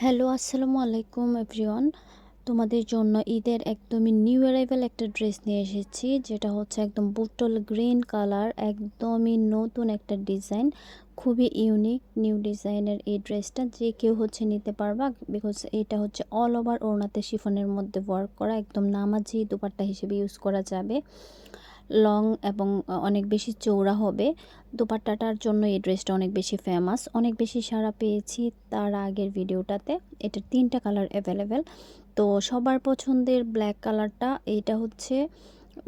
Hello, আসসালামু আলাইকুম everyone. তোমাদের জন্য ঈদের একদমই নিউ অ্যারাইভেল একটা ড্রেস নিয়ে এসেছি, যেটা হচ্ছে একদম বুটল গ্রিন কালার, একদমই নতুন একটা ডিজাইন, খুবই ইউনিক নিউ ডিজাইনের এই ড্রেসটা। যে কেউ হচ্ছে নিতে পারবা বিকজ এটা হচ্ছে অল ওভার ওড়নাতে শিফনের মধ্যে ওয়ার্ক করা, একদম নামাজি দুপাট্টা হিসেবে ইউজ করা যাবে। লং এবং অনেক বেশি চৌড়া হবে। দোপাট্টাটার জন্য এই ড্রেসটা অনেক বেশি ফেমাস অনেক বেশি সাড়া পেয়েছি তার আগের ভিডিওটাতে এটার তিনটা কালার অ্যাভেলেবেল তো সবার পছন্দের ব্ল্যাক কালারটা এইটা হচ্ছে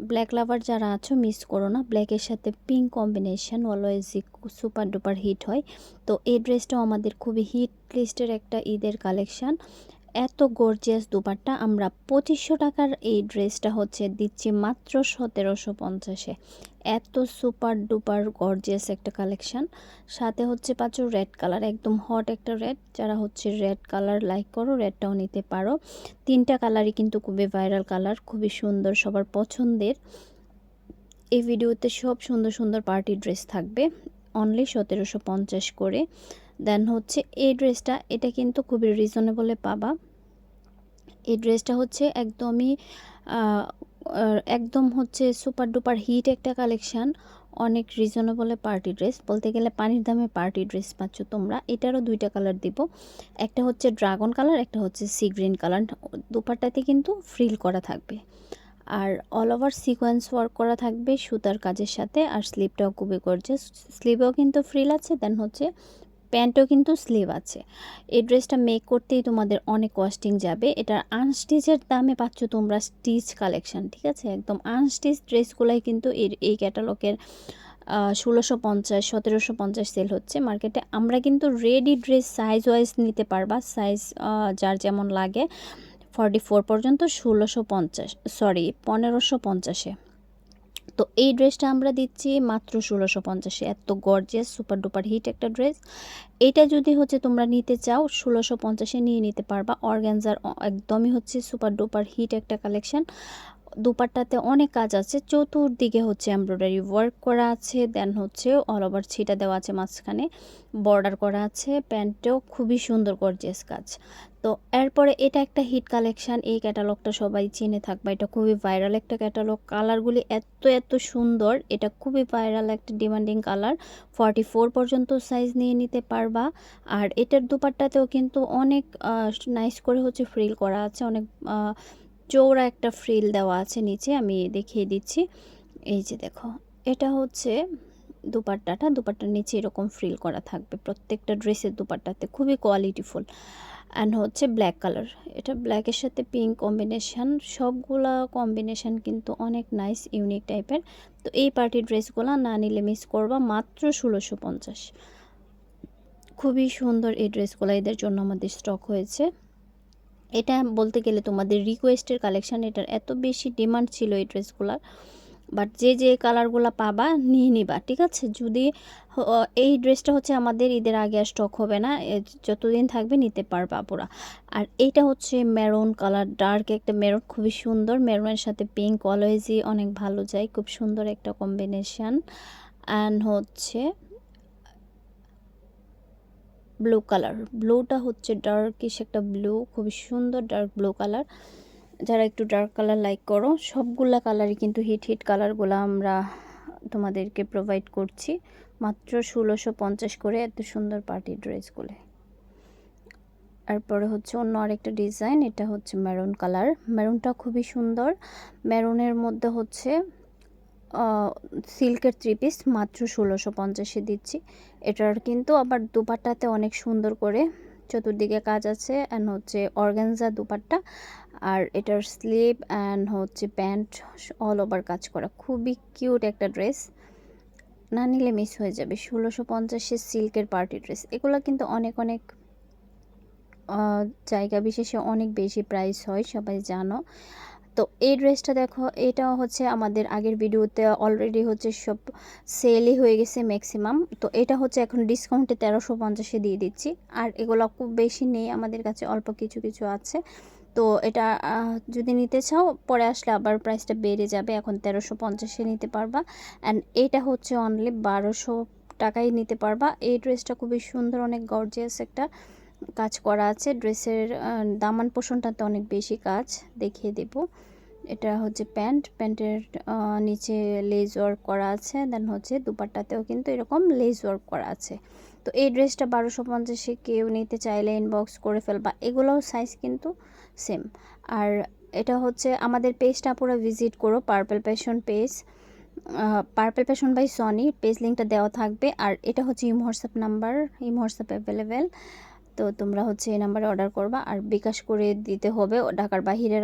ব্ল্যাক লাভার যারা আছো মিস করো না। ব্ল্যাকের সাথে পিঙ্ক কম্বিনেশন অলওয়েজই সুপার ডুপার হিট হয়। তো এই ড্রেসটাও আমাদের খুবই হিট লিস্টের একটা ঈদের কালেকশান এত গর্জিয়াস দুপাট্টা, আমরা পঁচিশশো টাকার এই ড্রেসটা হচ্ছে দিচ্ছি মাত্র সতেরোশো পঞ্চাশে। এত সুপার ডুপার গর্জিয়াস একটা কালেকশান সাথে হচ্ছে পাচ্ছ রেড কালার একদম হট একটা রেড যারা হচ্ছে রেড কালার লাইক করো রেডটাও নিতে পারো। তিনটা কালারই কিন্তু খুবই ভাইরাল কালার খুবই সুন্দর সবার পছন্দের। এই ভিডিওতে সব সুন্দর সুন্দর পার্টি ড্রেস থাকবে অনলি সতেরোশো পঞ্চাশ করে। দেন হচ্ছে এই ড্রেসটা এটা কিন্তু খুবই রিজনেবলে পাবা। এই ড্রেসটা হচ্ছে একদমই একদম হচ্ছে সুপার ডুপার হিট একটা কালেকশান, অনেক রিজনেবলে পার্টি ড্রেস বলতে গেলে পানির দামে পার্টি ড্রেস পাচ্ছ তোমরা। এটারও দুইটা কালার দিব। একটা হচ্ছে ড্রাগন কালার একটা হচ্ছে সি গ্রিন কালার দুপারটাতে কিন্তু ফ্রিল করা থাকবে। আর অল ওভার সিকোয়েন্স ওয়ার্ক করা থাকবে সুতার কাজের সাথে। আর স্লিপটাও খুবই করছে স্লিপেও কিন্তু ফ্রিল আছে দেন হচ্ছে প্যান্টও কিন্তু স্লিভ আছে। এই ড্রেসটা মেক করতেই তোমাদের অনেক কস্টিং যাবে। এটার আনস্টিচের দামে পাচ্ছ তোমরা স্টিচ কালেকশান ঠিক আছে? একদম আনস্টিচ ড্রেসগুলাই কিন্তু এর, এই ক্যাটালগের ষোলোশো পঞ্চাশ, সতেরোশো পঞ্চাশ সেল হচ্ছে। মার্কেটে আমরা কিন্তু রেডি ড্রেস সাইজ ওয়াইজ নিতে পারবা। সাইজ যার যেমন লাগে ফর্টি ফোর পর্যন্ত ষোলোশো পঞ্চাশ সরি পনেরোশো পঞ্চাশে। তো এই ড্রেসটা আমরা দিচ্ছি মাত্র ষোলোশো পঞ্চাশে। এত গর্জিয়াস সুপার ডুপার হিট একটা ড্রেস এটা যদি হচ্ছে তোমরা নিতে চাও, ষোলোশো পঞ্চাশে নিয়ে নিতে পারবা। অর্গ্যানজার একদমই হচ্ছে সুপার ডুপার হিট একটা কালেকশন দুপাট্টাতে অনেক কাজ আছে। চতুর্দিকে হচ্ছে এমব্রয়ডারি ওয়ার্ক করা আছে দেন হচ্ছে অল ওভার ছিটা দেওয়া আছে মাঝখানে বর্ডার করা আছে প্যান্টটাও খুবই সুন্দর গর্জিয়াস কাজ। তো এরপরে এটা একটা হিট কালেকশান এই ক্যাটালগটা সবাই চিনে থাকবে। এটা খুবই ভাইরাল একটা ক্যাটালগ কালারগুলি এত এত সুন্দর, এটা খুবই ভাইরাল একটা ডিমান্ডিং কালার ফর্টি ফোর পর্যন্ত সাইজ নিয়ে নিতে পারবা। আর এটার দুপাট্টাতেও কিন্তু অনেক নাইস করে হচ্ছে ফ্রিল করা আছে, অনেক চৌড়া একটা ফ্রিল দেওয়া আছে নিচে, আমি দেখিয়ে দিচ্ছি। এই যে দেখো, এটা হচ্ছে দুপাট্টাটা। দুপাট্টার নিচে এরকম ফ্রিল করা থাকবে। প্রত্যেকটা ড্রেসের দুপাট্টাতে খুবই কোয়ালিটিফুল অ্যান্ড হচ্ছে ব্ল্যাক কালার এটা ব্ল্যাকের সাথে পিঙ্ক কম্বিনেশান সবগুলা কম্বিনেশান কিন্তু অনেক নাইস ইউনিক টাইপের তো এই পার্টি ড্রেসগুলো না নিলে মিস করবা মাত্র ষোলোশো পঞ্চাশ। খুবই সুন্দর এই ড্রেসগুলো এদের জন্য আমাদের স্টক হয়েছে। এটা বলতে গেলে তোমাদের রিকোয়েস্টের কালেকশান এটার এত বেশি ডিমান্ড ছিল এই ড্রেসগুলার। বাট যে যে কালারগুলো পাবা, নিয়ে নিবা, ঠিক আছে? যদি এই ড্রেসটা হচ্ছে আমাদের ঈদের আগে আর স্টক হবে না যতদিন থাকবে নিতে পারবা পুরা। আর এইটা হচ্ছে মেরুন কালার ডার্ক একটা মেরুন খুবই সুন্দর। মেরুনের সাথে পিঙ্ক অলওয়েজই অনেক ভালো যায়, খুব সুন্দর একটা কম্বিনেশান অ্যান্ড হচ্ছে ব্লু কালার। ব্লুটা হচ্ছে ডার্কিশ একটা ব্লু, খুবই সুন্দর ডার্ক ব্লু কালার। যারা একটু ডার্ক কালার লাইক করো, সবগুলা কালারই কিন্তু হিট হিট কালারগুলো আমরা তোমাদেরকে প্রোভাইড করছি। মাত্র ষোলোশো পঞ্চাশ করে এত সুন্দর পার্টি ড্রেসগুলো তারপরে হচ্ছে অন্য আরেকটা ডিজাইন এটা হচ্ছে মেরুন কালার। মেরুনটা খুবই সুন্দর। মেরুনের মধ্যে হচ্ছে সিল্কের থ্রি পিস মাত্র ষোলোশো পঞ্চাশে দিচ্ছি। এটার কিন্তু আবার দুপাট্টাতে অনেক সুন্দর করে চতুর্দিকে কাজ আছে অ্যান্ড হচ্ছে অর্গানজা দুপাট্টা আর এটার স্লিপ অ্যান্ড হচ্ছে প্যান্ট অল ওভার কাজ করা। খুবই কিউট একটা ড্রেস না নিলে মিস হয়ে যাবে। ষোলোশো পঞ্চাশের সিল্কের পার্টি ড্রেস এগুলো কিন্তু অনেক অনেক জায়গা বিশেষে অনেক বেশি প্রাইস হয়, সবাই জানো। তো এই ড্রেসটা দেখো এটা হচ্ছে আমাদের আগের ভিডিওতে অলরেডি হচ্ছে সব সেলই হয়ে গেছে ম্যাক্সিমাম তো এটা হচ্ছে এখন ডিসকাউন্টে তেরোশো পঞ্চাশে দিয়ে দিচ্ছি। আর এগুলো খুব বেশি নেই, আমাদের কাছে অল্প কিছু কিছু আছে। তো এটা যদি নিতে চাও, পরে আসলে আবার প্রাইসটা বেড়ে যাবে। এখন তেরোশো পঞ্চাশে নিতে পারবা। অ্যান্ড এটা হচ্ছে অনলি বারোশো টাকায় নিতে পারবা। এই ড্রেসটা খুবই সুন্দর, অনেক গর্জিয়াস একটা। কাজ করা আছে। ড্রেসের দামান পোষণটাতে অনেক বেশি কাজ। দেখিয়ে দেব। এটা হচ্ছে প্যান্ট। প্যান্টের নিচে লেজ ওয়ার্ক করা আছে। দেন হচ্ছে দুপাট্টাতেও কিন্তু এরকম লেজ ওয়ার্ক করা আছে। তো এই ড্রেসটা বারোশো পঞ্চাশে কেউ নিতে চাইলে ইনবক্স করে ফেলবা এগুলোও সাইজ কিন্তু সেম আর এটা হচ্ছে আমাদের পেজটা পুরো ভিজিট করো purple passion page purple passion by Soni page লিঙ্কটা দেওয়া থাকবে। আর এটা হচ্ছে ইম হোয়াটসঅ্যাপ নাম্বার। ইম হোয়াটসঅ্যাপ অ্যাভেলেবেল তো তোমরা হচ্ছে এই নাম্বারে অর্ডার করবা আর বিকাশ করে দিতে হবে ঢাকার বাহিরের